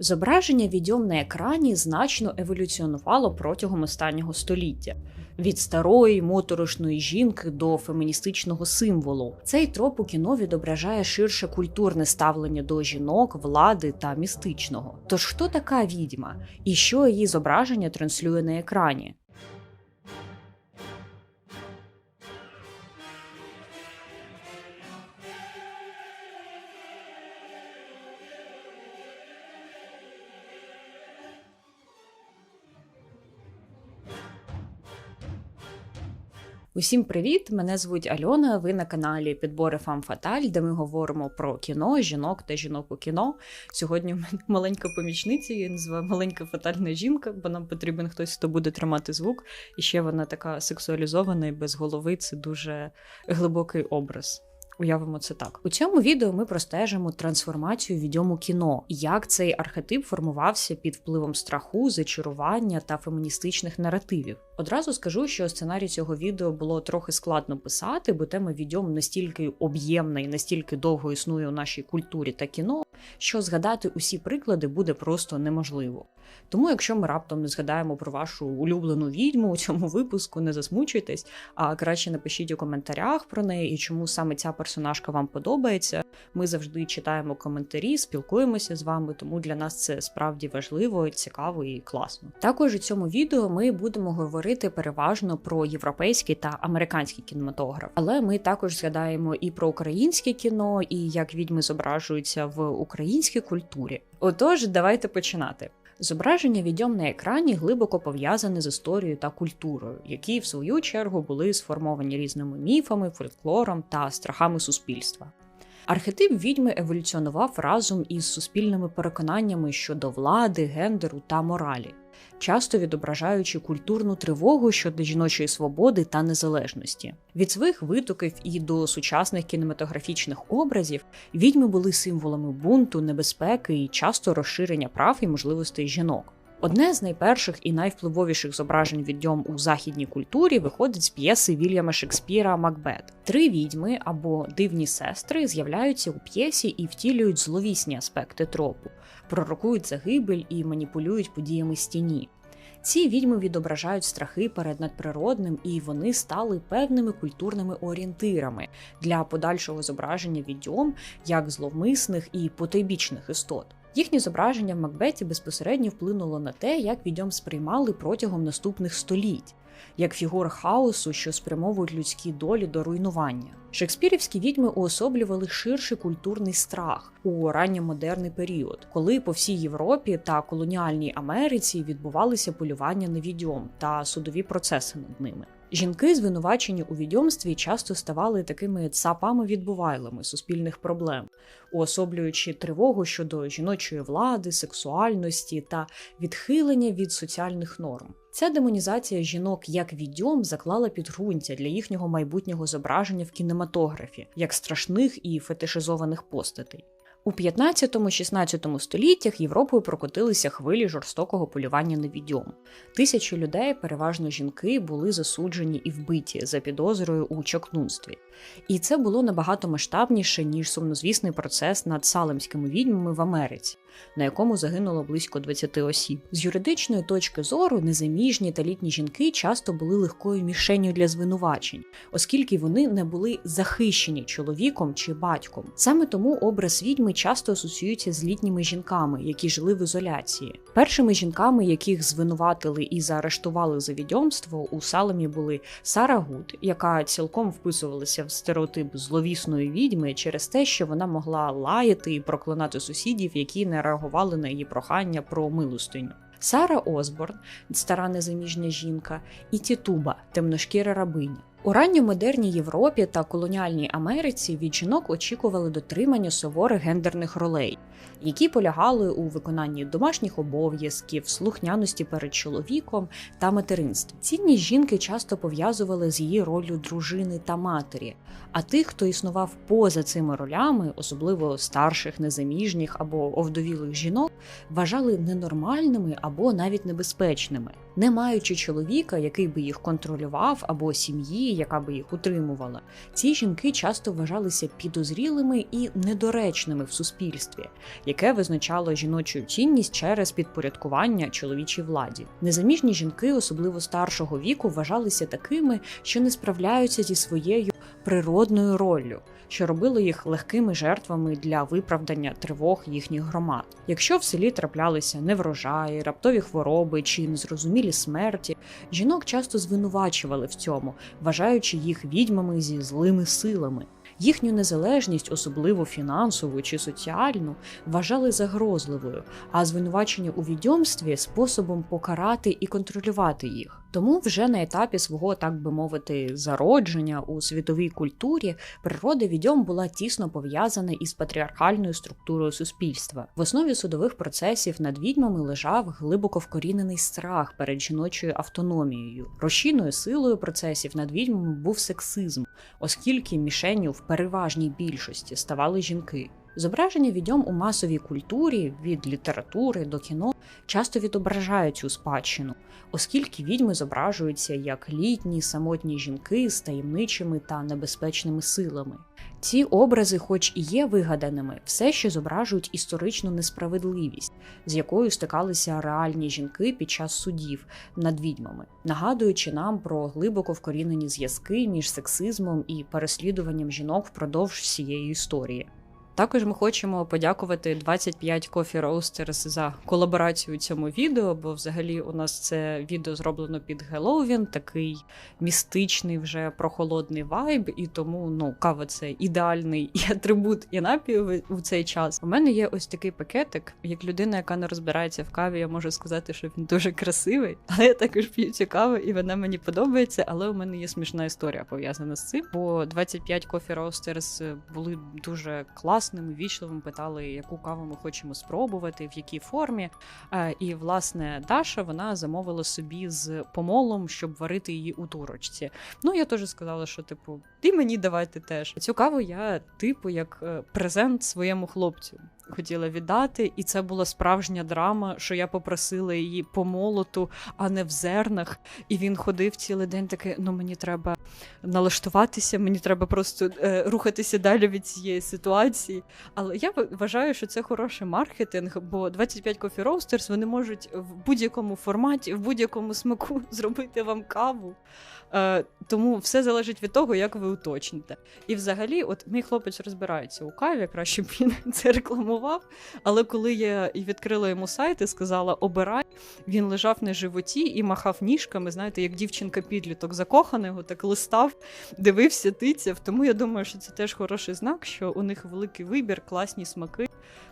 Зображення відьом на екрані значно еволюціонувало протягом останнього століття. Від старої моторошної жінки до феміністичного символу. Цей троп у кіно відображає ширше культурне ставлення до жінок, влади та містичного. Тож хто така відьма і що її зображення транслює на екрані? Усім привіт! Мене звуть Альона. Ви на каналі Підбори Фам Фаталь, де ми говоримо про кіно, жінок та жінок у кіно. Сьогодні в мене маленька помічниця, її називаю маленька фатальна жінка, бо нам потрібен хтось, хто буде тримати звук. І ще вона така сексуалізована і без голови. Це дуже глибокий образ. Уявимо це так. У цьому відео ми простежимо трансформацію відьому кіно, як цей архетип формувався під впливом страху, зачарування та феміністичних наративів. Одразу скажу, що сценарій цього відео було трохи складно писати, бо тема відьом настільки об'ємна і настільки довго існує у нашій культурі та кіно, що згадати усі приклади буде просто неможливо. Тому, якщо ми раптом не згадаємо про вашу улюблену відьму у цьому випуску, не засмучуйтесь, а краще напишіть у коментарях про неї і чому саме ця персонажка вам подобається. Ми завжди читаємо коментарі, спілкуємося з вами, тому для нас це справді важливо, цікаво і класно. Також у цьому відео ми будемо говорити переважно про європейський та американський кінематограф, але ми також згадаємо і про українське кіно, і як відьми зображуються в українській культурі. Отож, давайте починати. Зображення відьом на екрані глибоко пов'язане з історією та культурою, які в свою чергу були сформовані різними міфами, фольклором та страхами суспільства. Архетип відьми еволюціонував разом із суспільними переконаннями щодо влади, гендеру та моралі, часто відображаючи культурну тривогу щодо жіночої свободи та незалежності. Від своїх витоків і до сучасних кінематографічних образів відьми були символами бунту, небезпеки і часто розширення прав і можливостей жінок. Одне з найперших і найвпливовіших зображень відьом у західній культурі виходить з п'єси Вільяма Шекспіра Макбет. Три відьми або дивні сестри з'являються у п'єсі і втілюють зловісні аспекти тропу, пророкують загибель і маніпулюють подіями стіні. Ці відьми відображають страхи перед надприродним, і вони стали певними культурними орієнтирами для подальшого зображення відьом як зловмисних і потойбічних істот. Їхнє зображення в Макбеті безпосередньо вплинуло на те, як відьом сприймали протягом наступних століть, як фігур хаосу, що спрямовують людські долі до руйнування. Шекспірівські відьми уособлювали ширший культурний страх у ранньомодерний період, коли по всій Європі та колоніальній Америці відбувалися полювання на відьом та судові процеси над ними. Жінки, звинувачені у відьомстві, часто ставали такими цапами-відбувайлами суспільних проблем, уособлюючи тривогу щодо жіночої влади, сексуальності та відхилення від соціальних норм. Ця демонізація жінок як відьом заклала підґрунтя для їхнього майбутнього зображення в кінематографі як страшних і фетишизованих постатей. У 15-16 століттях Європою прокотилися хвилі жорстокого полювання на відьом. Тисячі людей, переважно жінки, були засуджені і вбиті за підозрою у чокнунстві. І це було набагато масштабніше, ніж сумнозвісний процес над салемськими відьмами в Америці, на якому загинуло близько 20 осіб. З юридичної точки зору незаміжні та літні жінки часто були легкою мішенню для звинувачень, оскільки вони не були захищені чоловіком чи батьком. Саме тому образ відьми часто асоціюється з літніми жінками, які жили в ізоляції. Першими жінками, яких звинуватили і заарештували за відьомство, у Салемі були Сара Гуд, яка цілком вписувалася в стереотип зловісної відьми через те, що вона могла лаяти і проклинати сусідів, які не реагували на її прохання про милостиню. Сара Осборн, стара незаміжня жінка, і Тітуба, темношкіра рабиня. У ранньомодерній Європі та колоніальній Америці від жінок очікували дотримання суворих гендерних ролей, які полягали у виконанні домашніх обов'язків, слухняності перед чоловіком та материнстві. Цінність жінки часто пов'язували з її роллю дружини та матері. А тих, хто існував поза цими ролями, особливо старших, незаміжніх або овдовілих жінок, вважали ненормальними або навіть небезпечними, не маючи чоловіка, який би їх контролював, або сім'ї яка би їх утримувала, ці жінки часто вважалися підозрілими і недоречними в суспільстві, яке визначало жіночу цінність через підпорядкування чоловічій владі. Незаміжні жінки, особливо старшого віку, вважалися такими, що не справляються зі своєю природною роллю. Що робило їх легкими жертвами для виправдання тривог їхніх громад. Якщо в селі траплялися неврожаї, раптові хвороби чи незрозумілі смерті, жінок часто звинувачували в цьому, вважаючи їх відьмами зі злими силами. Їхню незалежність, особливо фінансову чи соціальну, вважали загрозливою, а звинувачення у відьомстві способом покарати і контролювати їх. Тому вже на етапі свого, так би мовити, зародження у світовій культурі природа відьом була тісно пов'язана із патріархальною структурою суспільства. В основі судових процесів над відьмами лежав глибоко вкорінений страх перед жіночою автономією. Рушійною силою процесів над відьмами був сексизм, оскільки мішенню в переважній більшості ставали жінки. Зображення відьом у масовій культурі від літератури до кіно часто відображають цю спадщину, оскільки відьми зображуються як літні самотні жінки з таємничими та небезпечними силами. Ці образи, хоч і є вигаданими, все ще зображують історичну несправедливість, з якою стикалися реальні жінки під час судів над відьмами, нагадуючи нам про глибоко вкорінені зв'язки між сексизмом і переслідуванням жінок впродовж всієї історії. Також ми хочемо подякувати 25 Coffee Roasters за колаборацію у цьому відео, бо взагалі у нас це відео зроблено під Геловін, такий містичний вже прохолодний вайб, і тому ну кава це ідеальний і атрибут і напій у цей час. У мене є ось такий пакетик. Як людина, яка не розбирається в каві, я можу сказати, що він дуже красивий, але я також п'ю цю каву, і вона мені подобається. Але у мене є смішна історія пов'язана з цим. Бо 25 Coffee Roasters були дуже класними класним, вічливим, питали, яку каву ми хочемо спробувати, в якій формі. Е, і, власне, Даша вона замовила собі з помолом, щоб варити її у турочці. Ну, я теж сказала, що, типу, ти мені давайте теж. Цю каву я, типу, як е, презент своєму хлопцю хотіла віддати, і це була справжня драма, що я попросила її по молоту, а не в зернах. І він ходив цілий день такий: ну мені треба налаштуватися, мені треба просто е, рухатися далі від цієї ситуації. Але я вважаю, що це хороший маркетинг, бо 25 Coffee Roasters вони можуть в будь-якому форматі, в будь-якому смаку зробити вам каву. Е, Тому все залежить від того, як ви уточните. І взагалі, от мій хлопець розбирається у каві, краще б він це рекламував. Але коли я і відкрила йому сайт і сказала обирай, він лежав на животі і махав ніжками. Знаєте, як дівчинка-підліток закоханого, так листав, дивився, тицяв. Тому я думаю, що це теж хороший знак, що у них великий вибір, класні смаки.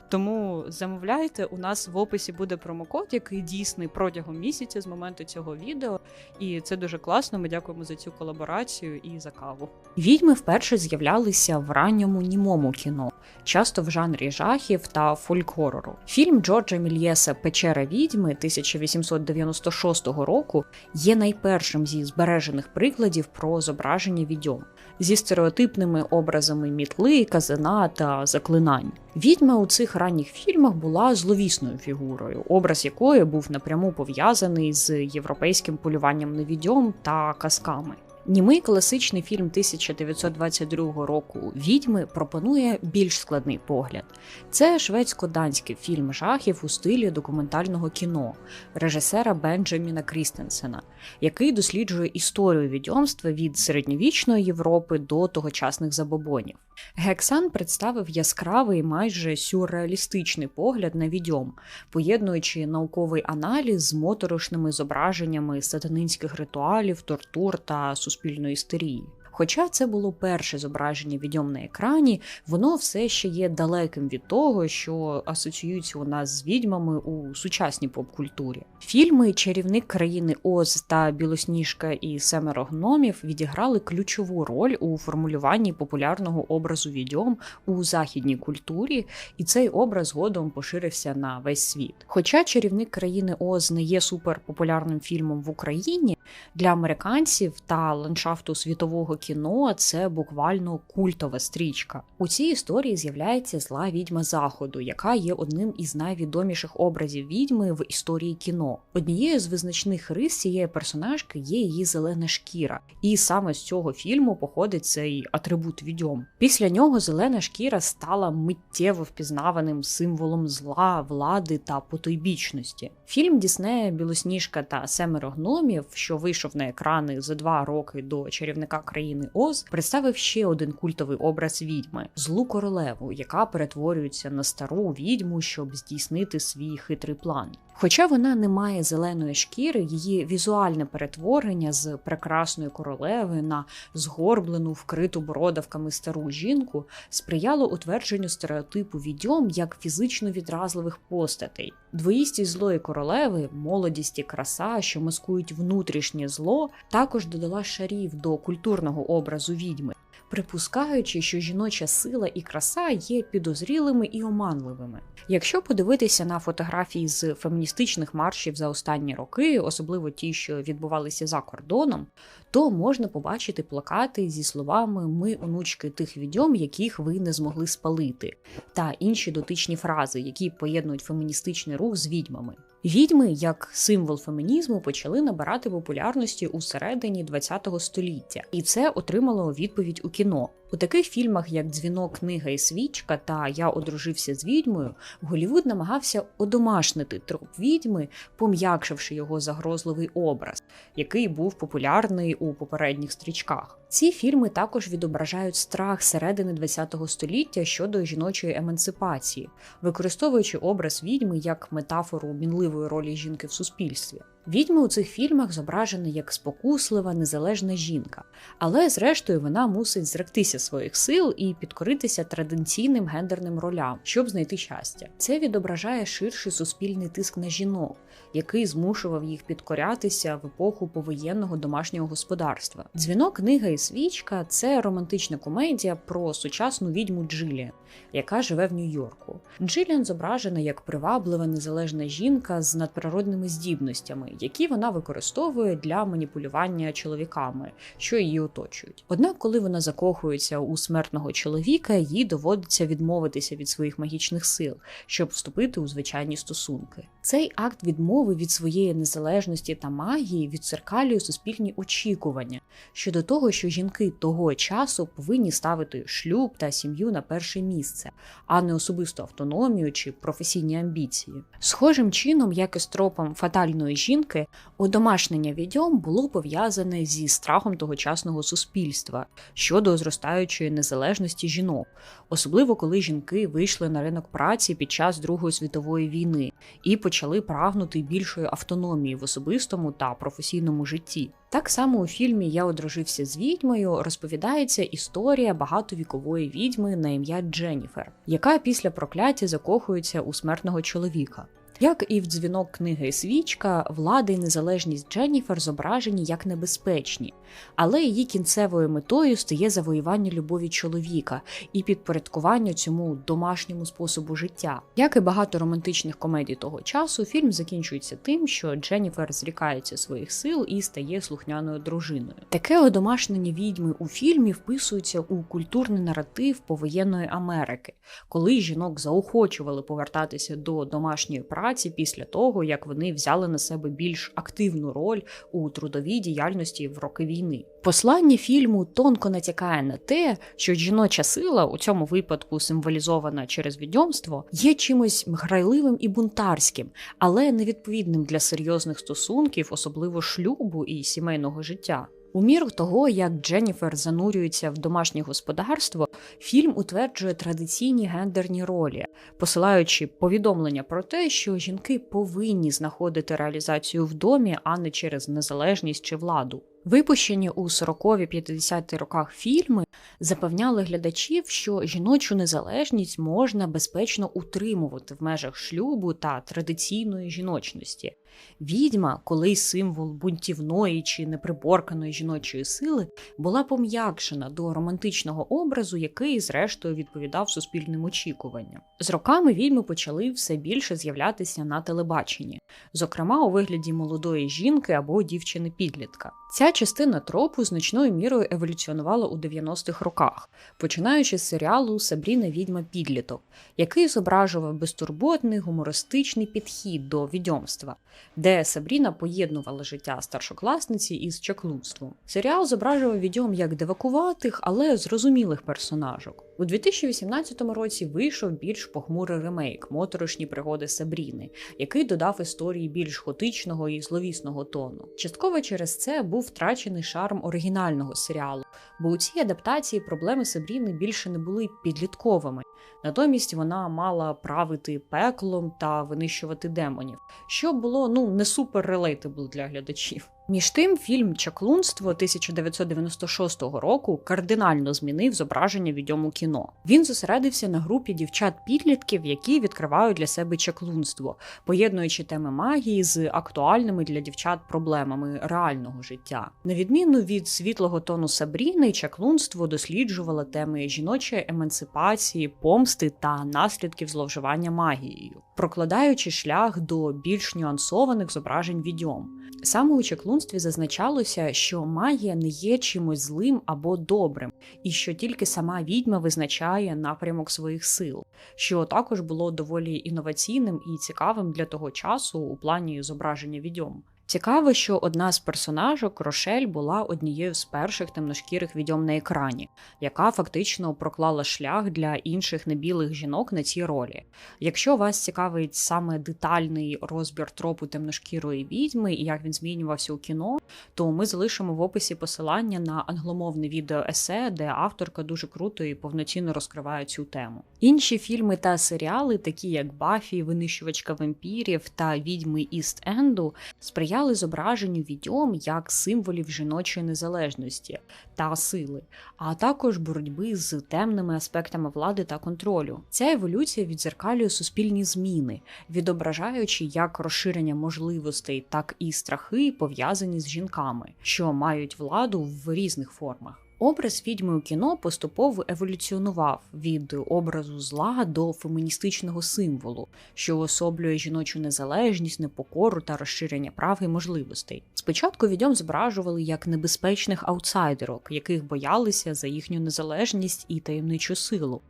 Тому замовляйте, у нас в описі буде промокод, який дійсний протягом місяця з моменту цього відео. І це дуже класно. Ми дякуємо за цю колаборацію і за каву. Відьми вперше з'являлися в ранньому німому кіно, часто в жанрі жахів та фольк-хорору. Фільм Джорджа Мільєса Печера відьми 1896 року є найпершим зі збережених прикладів про зображення відьом зі стереотипними образами мітли, казана та заклинань. Відьма у цих ранніх фільмах була зловісною фігурою, образ якої був напряму пов'язаний з європейським полюванням на відьом та казками. Німий класичний фільм 1922 року Відьми пропонує більш складний погляд. Це шведсько-данський фільм жахів у стилі документального кіно режисера Бенджаміна Крістенсена, який досліджує історію відьомства від середньовічної Європи до тогочасних забобонів. Гексан представив яскравий, майже сюрреалістичний погляд на відьом, поєднуючи науковий аналіз з моторошними зображеннями сатанинських ритуалів, тортур та суспільної істерії. Хоча це було перше зображення відьом на екрані, воно все ще є далеким від того, що асоціюється у нас з відьмами у сучасній поп-культурі. Фільми Чарівник країни Оз та Білосніжка і Семеро гномів відіграли ключову роль у формулюванні популярного образу відьом у західній культурі, і цей образ згодом поширився на весь світ. Хоча чарівник країни Оз не є суперпопулярним фільмом в Україні, Для американців та ландшафту світового кіно це буквально культова стрічка. У цій історії з'являється зла відьма заходу, яка є одним із найвідоміших образів відьми в історії кіно. Однією з визначних рис цієї персонажки є її зелена шкіра, і саме з цього фільму походить цей атрибут відьом. Після нього зелена шкіра стала миттєво впізнаваним символом зла, влади та потойбічності. Фільм Діснея Білосніжка та Семеро гномів, що вийшов на екрани за два роки до чарівника країни Оз, представив ще один культовий образ відьми злу королеву, яка перетворюється на стару відьму, щоб здійснити свій хитрий план. Хоча вона не має зеленої шкіри, її візуальне перетворення з прекрасної королеви на згорблену, вкриту бородавками стару жінку сприяло утвердженню стереотипу відьом як фізично відразливих постатей. Двоїстість злої королеви, молодість і краса, що маскують внутрішнє зло, також додала шарів до культурного образу відьми. Припускаючи, що жіноча сила і краса є підозрілими і оманливими. Якщо подивитися на фотографії з феміністичних маршів за останні роки, особливо ті, що відбувалися за кордоном, то можна побачити плакати зі словами Ми онучки тих відьом, яких ви не змогли спалити, та інші дотичні фрази, які поєднують феміністичний рух з відьмами. Відьми, як символ фемінізму, почали набирати популярності у середині ХХ століття, і це отримало відповідь у кіно. У таких фільмах, як Дзвінок, книга і свічка та Я одружився з відьмою, Голівуд намагався одомашнити троп відьми, пом'якшивши його загрозливий образ, який був популярний у попередніх стрічках. Ці фільми також відображають страх середини ХХ століття щодо жіночої емансипації, використовуючи образ відьми як метафору мінливої ролі жінки в суспільстві. Відьма у цих фільмах зображена як спокуслива, незалежна жінка, але зрештою вона мусить зректися своїх сил і підкоритися традиційним гендерним ролям, щоб знайти щастя. Це відображає ширший суспільний тиск на жінок, який змушував їх підкорятися в епоху повоєнного домашнього господарства. Дзвінок, книга і свічка це романтична комедія про сучасну відьму Джиліан, яка живе в Нью-Йорку. Джиліан зображена як приваблива незалежна жінка з надприродними здібностями які вона використовує для маніпулювання чоловіками, що її оточують. Однак, коли вона закохується у смертного чоловіка, їй доводиться відмовитися від своїх магічних сил, щоб вступити у звичайні стосунки. Цей акт відмови від своєї незалежності та магії відцеркалює суспільні очікування щодо того, що жінки того часу повинні ставити шлюб та сім'ю на перше місце, а не особисту автономію чи професійні амбіції. Схожим чином, як і з тропом фатальної жінки удомашнення відьом було пов'язане зі страхом тогочасного суспільства щодо зростаючої незалежності жінок, особливо коли жінки вийшли на ринок праці під час Другої світової війни і почали прагнути більшої автономії в особистому та професійному житті. Так само у фільмі Я одружився з відьмою розповідається історія багатовікової відьми на ім'я Дженніфер, яка після прокляття закохується у смертного чоловіка. Як і в дзвінок книги свічка, влада і незалежність Дженніфер зображені як небезпечні, але її кінцевою метою стає завоювання любові чоловіка і підпорядкування цьому домашньому способу життя. Як і багато романтичних комедій того часу, фільм закінчується тим, що Дженніфер зрікається своїх сил і стає слухняною дружиною. Таке одомашнення відьми у фільмі вписується у культурний наратив повоєнної Америки, коли жінок заохочували повертатися до домашньої праці праці після того, як вони взяли на себе більш активну роль у трудовій діяльності в роки війни. Послання фільму тонко натякає на те, що жіноча сила у цьому випадку символізована через відьомство, є чимось грайливим і бунтарським, але невідповідним для серйозних стосунків, особливо шлюбу і сімейного життя. У міру того, як Дженніфер занурюється в домашнє господарство, фільм утверджує традиційні гендерні ролі, посилаючи повідомлення про те, що жінки повинні знаходити реалізацію в домі, а не через незалежність чи владу. Випущені у 40-50 роках фільми запевняли глядачів, що жіночу незалежність можна безпечно утримувати в межах шлюбу та традиційної жіночності. Відьма, колись символ бунтівної чи неприборканої жіночої сили, була пом'якшена до романтичного образу, який, зрештою, відповідав суспільним очікуванням. З роками відьми почали все більше з'являтися на телебаченні, зокрема у вигляді молодої жінки або дівчини-підлітка. Ця частина тропу значною мірою еволюціонувала у 90-х роках, починаючи з серіалу Сабріна відьма підліток, який зображував безтурботний гумористичний підхід до відьомства, де Сабріна поєднувала життя старшокласниці із чаклунством. Серіал зображував відьом як девакуватих, але зрозумілих персонажок. У 2018 році вийшов більш похмурий ремейк Моторошні пригоди Сабріни, який додав історії більш готичного і зловісного тону. Частково через це був втрачений шарм оригінального серіалу, бо у цій адаптації проблеми Сабріни більше не були підлітковими. Натомість вона мала правити пеклом та винищувати демонів, що було ну не супер релейтабл для глядачів. Між тим, фільм Чаклунство 1996 року кардинально змінив зображення відьому кіно. Він зосередився на групі дівчат-підлітків, які відкривають для себе чаклунство, поєднуючи теми магії з актуальними для дівчат проблемами реального життя. На відміну від світлого тону Сабріни, чаклунство досліджувало теми жіночої емансипації, помсти та наслідків зловживання магією, прокладаючи шлях до більш нюансованих зображень відьом. Саме у чеклунстві зазначалося, що магія не є чимось злим або добрим, і що тільки сама відьма визначає напрямок своїх сил, що також було доволі інноваційним і цікавим для того часу у плані зображення відьом. Цікаво, що одна з персонажок Рошель була однією з перших темношкірих відьом на екрані, яка фактично проклала шлях для інших небілих жінок на цій ролі. Якщо вас цікавить саме детальний розбір тропу темношкірої відьми і як він змінювався у кіно, то ми залишимо в описі посилання на англомовне відео есе, де авторка дуже круто і повноцінно розкриває цю тему. Інші фільми та серіали, такі як Бафі, Винищувачка вампірів та Відьми Іст Енду, сприяли сприяли зображенню відьом як символів жіночої незалежності та сили, а також боротьби з темними аспектами влади та контролю. Ця еволюція відзеркалює суспільні зміни, відображаючи як розширення можливостей, так і страхи пов'язані з жінками, що мають владу в різних формах. Образ відьми у кіно поступово еволюціонував від образу зла до феміністичного символу, що особлює жіночу незалежність, непокору та розширення прав і можливостей. Спочатку відьом зображували як небезпечних аутсайдерок, яких боялися за їхню незалежність і таємничу силу.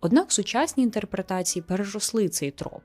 Однак сучасні інтерпретації переросли цей троп.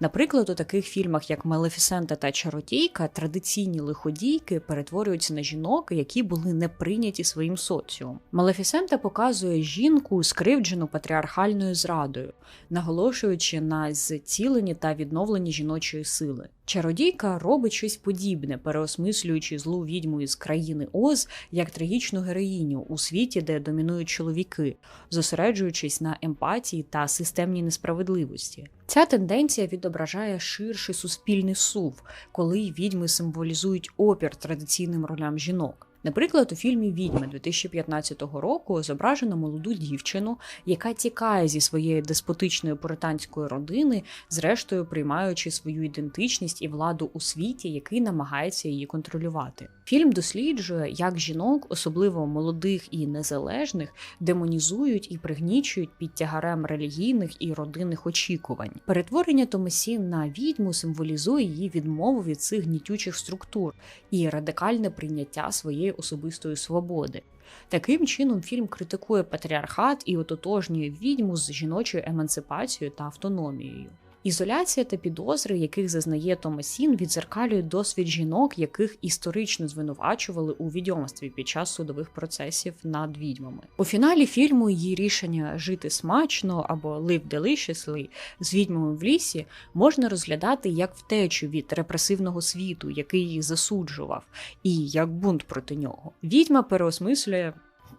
Наприклад, у таких фільмах, як Малефісента та Чародійка, традиційні лиходійки перетворюються на жінок, які були не прийняті своїм соціумом. Малефісента показує жінку, скривджену патріархальною зрадою, наголошуючи на зціленні та відновленні жіночої сили. Чародійка робить щось подібне, переосмислюючи злу відьму із країни Оз як трагічну героїню у світі, де домінують чоловіки, зосереджуючись на емпатії та системній несправедливості. Ця тенденція відображає ширший суспільний сув, коли відьми символізують опір традиційним ролям жінок. Наприклад, у фільмі Відьми 2015 року зображено молоду дівчину, яка тікає зі своєї деспотичної пуританської родини, зрештою приймаючи свою ідентичність і владу у світі, який намагається її контролювати. Фільм досліджує, як жінок, особливо молодих і незалежних, демонізують і пригнічують під тягарем релігійних і родинних очікувань. Перетворення Томасін на відьму символізує її відмову від цих гнітючих структур і радикальне прийняття своєї особистої свободи. Таким чином, фільм критикує патріархат і ототожнює відьму з жіночою емансипацією та автономією. Ізоляція та підозри, яких зазнає Томасін, відзеркалюють досвід жінок, яких історично звинувачували у відьомстві під час судових процесів над відьмами. У фіналі фільму її рішення жити смачно або live deliciously з відьмами в лісі можна розглядати як втечу від репресивного світу, який її засуджував, і як бунт проти нього. Відьма переосмислює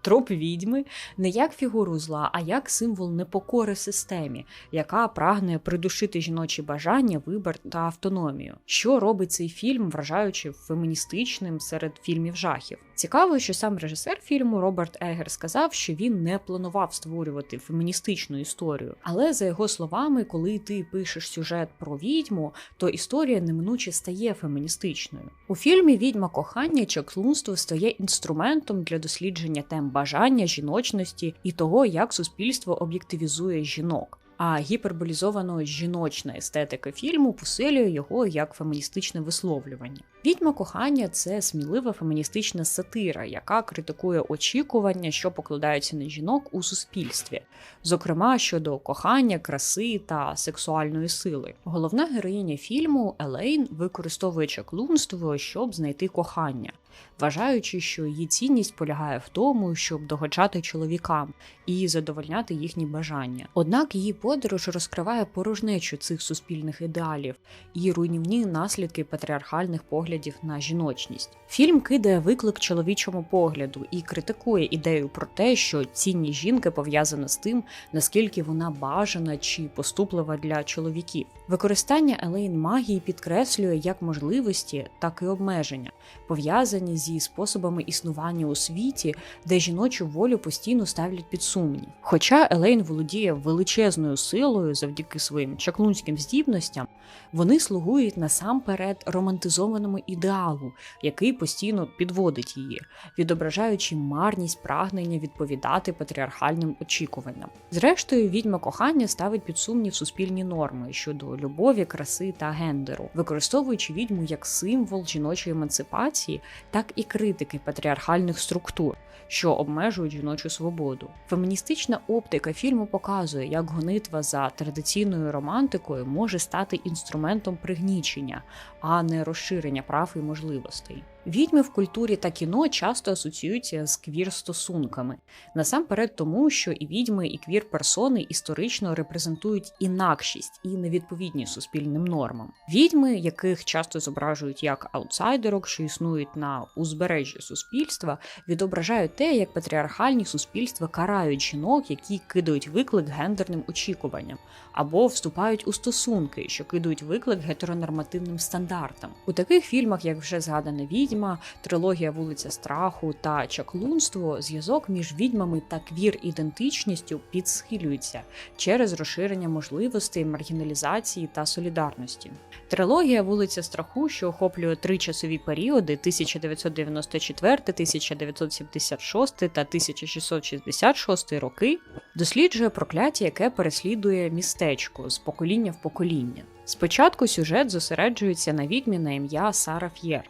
троп відьми не як фігуру зла, а як символ непокори системі, яка прагне придушити жіночі бажання, вибір та автономію. Що робить цей фільм, вражаючи феміністичним серед фільмів жахів? Цікаво, що сам режисер фільму Роберт Егер сказав, що він не планував створювати феміністичну історію. Але за його словами, коли ти пишеш сюжет про відьму, то історія неминуче стає феміністичною. У фільмі Відьма кохання чаклунство стає інструментом для дослідження тем бажання, жіночності і того, як суспільство об'єктивізує жінок. А гіперболізовано жіночна естетика фільму посилює його як феміністичне висловлювання. Відьма кохання це смілива феміністична сатира, яка критикує очікування, що покладаються на жінок у суспільстві, зокрема щодо кохання, краси та сексуальної сили. Головна героїня фільму Елейн використовує чаклунство, щоб знайти кохання. Вважаючи, що її цінність полягає в тому, щоб догоджати чоловікам і задовольняти їхні бажання. Однак її подорож розкриває порожнечу цих суспільних ідеалів і руйнівні наслідки патріархальних поглядів на жіночність. Фільм кидає виклик чоловічому погляду і критикує ідею про те, що цінність жінки пов'язана з тим, наскільки вона бажана чи поступлива для чоловіків. Використання Елейн магії підкреслює як можливості, так і обмеження, пов'язані зі способами існування у світі, де жіночу волю постійно ставлять під сумнів. Хоча Елейн володіє величезною силою завдяки своїм чаклунським здібностям, вони слугують насамперед романтизованому ідеалу, який постійно підводить її, відображаючи марність прагнення відповідати патріархальним очікуванням. Зрештою, відьма кохання ставить під сумнів суспільні норми щодо любові, краси та гендеру, використовуючи відьму як символ жіночої емансипації, так і критики патріархальних структур. Що обмежують жіночу свободу. Феміністична оптика фільму показує, як гонитва за традиційною романтикою може стати інструментом пригнічення, а не розширення прав і можливостей. Відьми в культурі та кіно часто асоціюються з квір-стосунками, насамперед тому, що і відьми, і квір-персони історично репрезентують інакшість і невідповідність суспільним нормам. Відьми, яких часто зображують як аутсайдерок, що існують на узбережжі суспільства, відображають те, як патріархальні суспільства карають жінок, які кидають виклик гендерним очікуванням, або вступають у стосунки, що кидають виклик гетеронормативним стандартам. У таких фільмах, як вже згадана відьма, трилогія вулиця страху та чаклунство, зв'язок між відьмами та квір-ідентичністю підсхилюється через розширення можливостей маргіналізації та солідарності. Трилогія вулиця страху, що охоплює три часові періоди 1994, 1976 та 1666 роки, досліджує прокляття, яке переслідує містечко з покоління в покоління. Спочатку сюжет зосереджується на відьмі на ім'я Сара Ф'єр,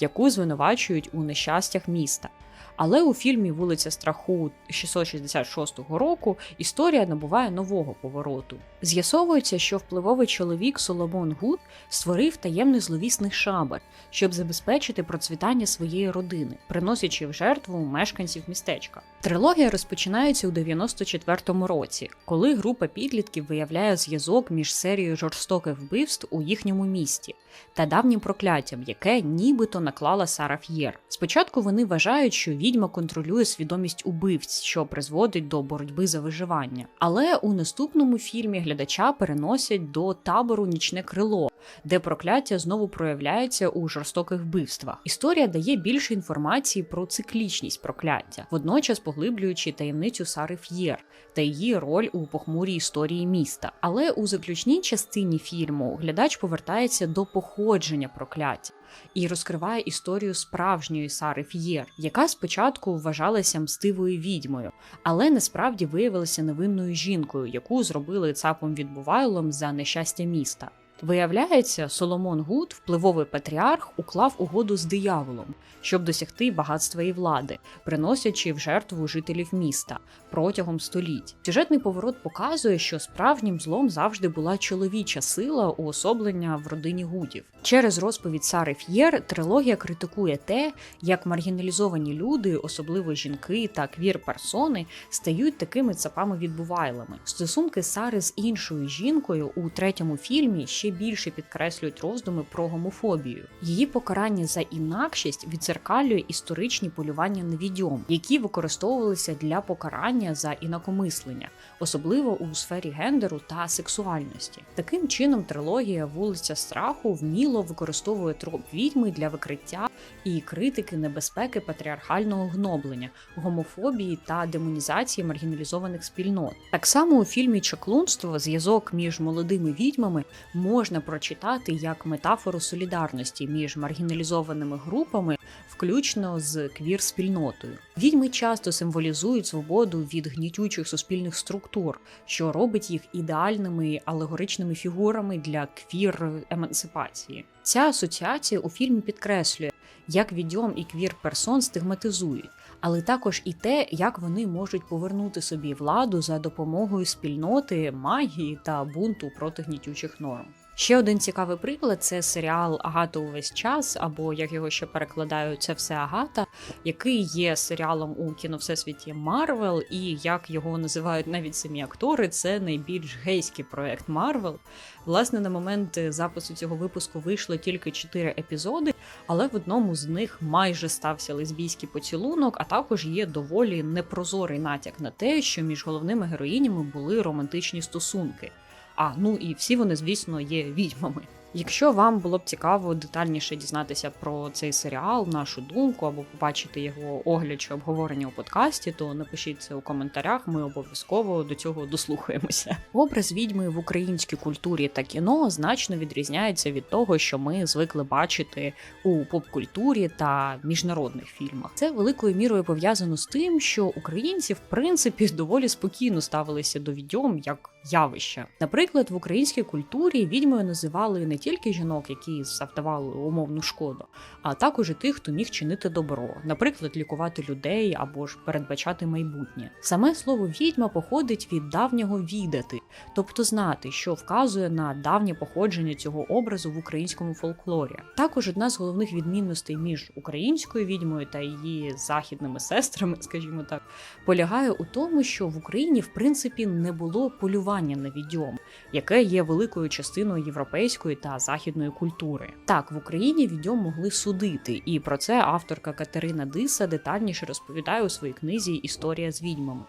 яку звинувачують у нещастях міста. Але у фільмі Вулиця страху 666 року історія набуває нового повороту. З'ясовується, що впливовий чоловік Соломон Гуд створив таємний зловісний шабар, щоб забезпечити процвітання своєї родини, приносячи в жертву мешканців містечка. Трилогія розпочинається у 94-му році, коли група підлітків виявляє зв'язок між серією жорстоких вбивств у їхньому місті та давнім прокляттям, яке нібито наклала Сара Ф'єр. Спочатку вони вважають, що відьма контролює свідомість убивць, що призводить до боротьби за виживання. Але у наступному фільмі глядача переносять до табору Нічне крило, де прокляття знову проявляється у жорстоких вбивствах. Історія дає більше інформації про циклічність прокляття, водночас поглиблюючи таємницю Сари Ф'єр та її роль у похмурій історії міста. Але у заключній частині фільму глядач повертається до походження прокляття. І розкриває історію справжньої Сари Ф'єр, яка спочатку вважалася мстивою відьмою, але насправді виявилася невинною жінкою, яку зробили цапом відбувайлом за нещастя міста. Виявляється, Соломон Гуд, впливовий патріарх, уклав угоду з дияволом, щоб досягти багатства і влади, приносячи в жертву жителів міста протягом століть. Сюжетний поворот показує, що справжнім злом завжди була чоловіча сила уособлення в родині Гудів. Через розповідь Сари Ф'єр трилогія критикує те, як маргіналізовані люди, особливо жінки та квір-персони, стають такими цапами відбувайлами. Стосунки Сари з іншою жінкою у третьому фільмі ще більше підкреслюють роздуми про гомофобію. Її покарання за інакшість відзеркалює історичні полювання на відьом, які використовувалися для покарання за інакомислення, особливо у сфері гендеру та сексуальності. Таким чином, трилогія вулиця страху вміло використовує троп відьми для викриття і критики небезпеки патріархального гноблення, гомофобії та демонізації маргіналізованих спільнот. Так само у фільмі Чаклунство зв'язок між молодими відьмами можна прочитати як метафору солідарності між маргіналізованими групами, включно з квір-спільнотою. Відьми часто символізують свободу від гнітючих суспільних структур, що робить їх ідеальними алегоричними фігурами для квір-емансипації. Ця асоціація у фільмі підкреслює, як відьом і квір персон стигматизують, але також і те, як вони можуть повернути собі владу за допомогою спільноти, магії та бунту проти гнітючих норм. Ще один цікавий приклад це серіал Агата увесь час, або як його ще перекладають, це все Агата, який є серіалом у кіновсесвіті Марвел, і як його називають навіть самі актори, це найбільш гейський проект Марвел. Власне, на момент запису цього випуску вийшло тільки 4 епізоди, але в одному з них майже стався лесбійський поцілунок, а також є доволі непрозорий натяк на те, що між головними героїнями були романтичні стосунки. А ну і всі вони, звісно, є відьмами. Якщо вам було б цікаво детальніше дізнатися про цей серіал, нашу думку або побачити його огляд чи обговорення у подкасті, то напишіть це у коментарях. Ми обов'язково до цього дослухаємося. Образ відьми в українській культурі та кіно значно відрізняється від того, що ми звикли бачити у поп-культурі та міжнародних фільмах. Це великою мірою пов'язано з тим, що українці в принципі доволі спокійно ставилися до відьом як явища. Наприклад, в українській культурі відьмою називали не тільки жінок, які завдавали умовну шкоду, а також і тих, хто міг чинити добро, наприклад, лікувати людей або ж передбачати майбутнє. Саме слово відьма походить від давнього відати, тобто знати, що вказує на давнє походження цього образу в українському фольклорі. Також одна з головних відмінностей між українською відьмою та її західними сестрами, скажімо так, полягає у тому, що в Україні в принципі не було полювання на відьом, яке є великою частиною європейської та західної культури. Так, в Україні відьом могли судити, і про це авторка Катерина Диса детальніше розповідає у своїй книзі Історія з відьмами.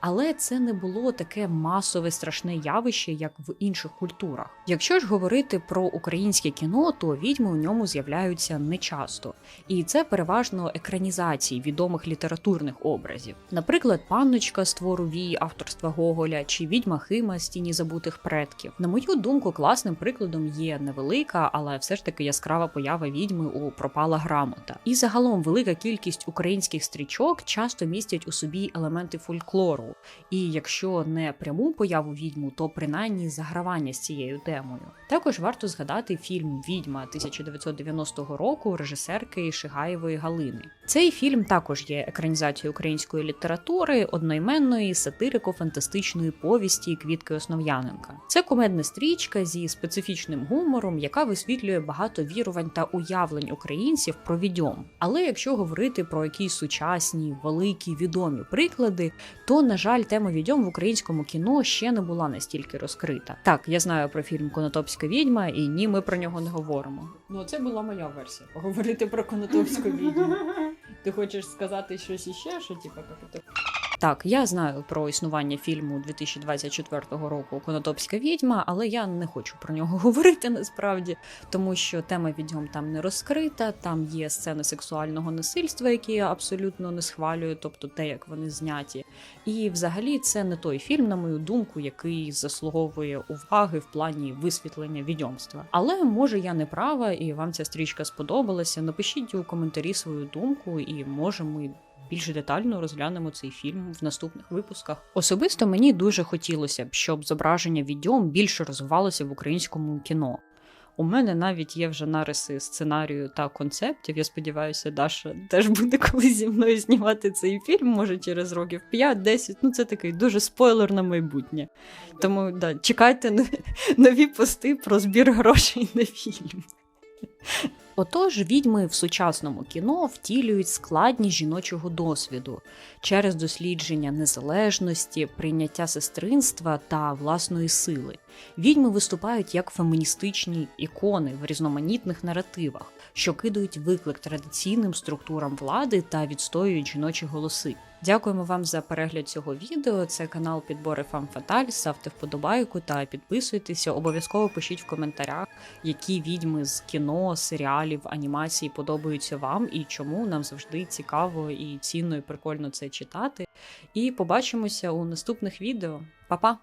Але це не було таке масове страшне явище, як в інших культурах. Якщо ж говорити про українське кіно, то відьми у ньому з'являються нечасто, і це переважно екранізації відомих літературних образів. Наприклад, панночка з твору Вій авторства Гоголя чи відьма Хима з тіні забутих предків. На мою думку, класним прикладом є невелика, але все ж таки яскрава поява відьми у пропала грамота. І загалом велика кількість українських стрічок часто містять у собі елементи фольклору фольклору. І якщо не пряму появу відьму, то принаймні загравання з цією темою. Також варто згадати фільм Відьма 1990 року режисерки Шигаєвої Галини. Цей фільм також є екранізацією української літератури, одноіменної сатирико-фантастичної повісті Квітки Основ'яненка. Це комедна стрічка зі специфічним гумором, яка висвітлює багато вірувань та уявлень українців про відьом. Але якщо говорити про якісь сучасні, великі відомі приклади, то на жаль, тема відьом в українському кіно ще не була настільки розкрита. Так, я знаю про фільм Конотопська відьма, і ні, ми про нього не говоримо. Ну, це була моя версія. Поговорити про Конотопську відьму. Ти хочеш сказати щось іще, що типа як так, я знаю про існування фільму 2024 року Конотопська відьма, але я не хочу про нього говорити насправді, тому що тема відьом там не розкрита, там є сцени сексуального насильства, які я абсолютно не схвалюю, тобто те, як вони зняті. І взагалі це не той фільм, на мою думку, який заслуговує уваги в плані висвітлення відьомства. Але може я не права, і вам ця стрічка сподобалася. Напишіть у коментарі свою думку, і може ми більш детально розглянемо цей фільм в наступних випусках. Особисто мені дуже хотілося б, щоб зображення відьом більше розвивалося в українському кіно. У мене навіть є вже нариси сценарію та концептів. Я сподіваюся, Даша теж буде колись зі мною знімати цей фільм, може через років 5-10. Ну це такий дуже спойлер на майбутнє. Тому да, чекайте нові пости про збір грошей на фільм. Отож, відьми в сучасному кіно втілюють складність жіночого досвіду через дослідження незалежності, прийняття сестринства та власної сили. Відьми виступають як феміністичні ікони в різноманітних наративах, що кидають виклик традиційним структурам влади та відстоюють жіночі голоси. Дякуємо вам за перегляд цього відео. Це канал Підбори Фам Фаталь. Ставте вподобайку та підписуйтеся. Обов'язково пишіть в коментарях, які відьми з кіно, серіалів, анімації подобаються вам і чому нам завжди цікаво і цінно і прикольно це читати. І побачимося у наступних відео. Па-па!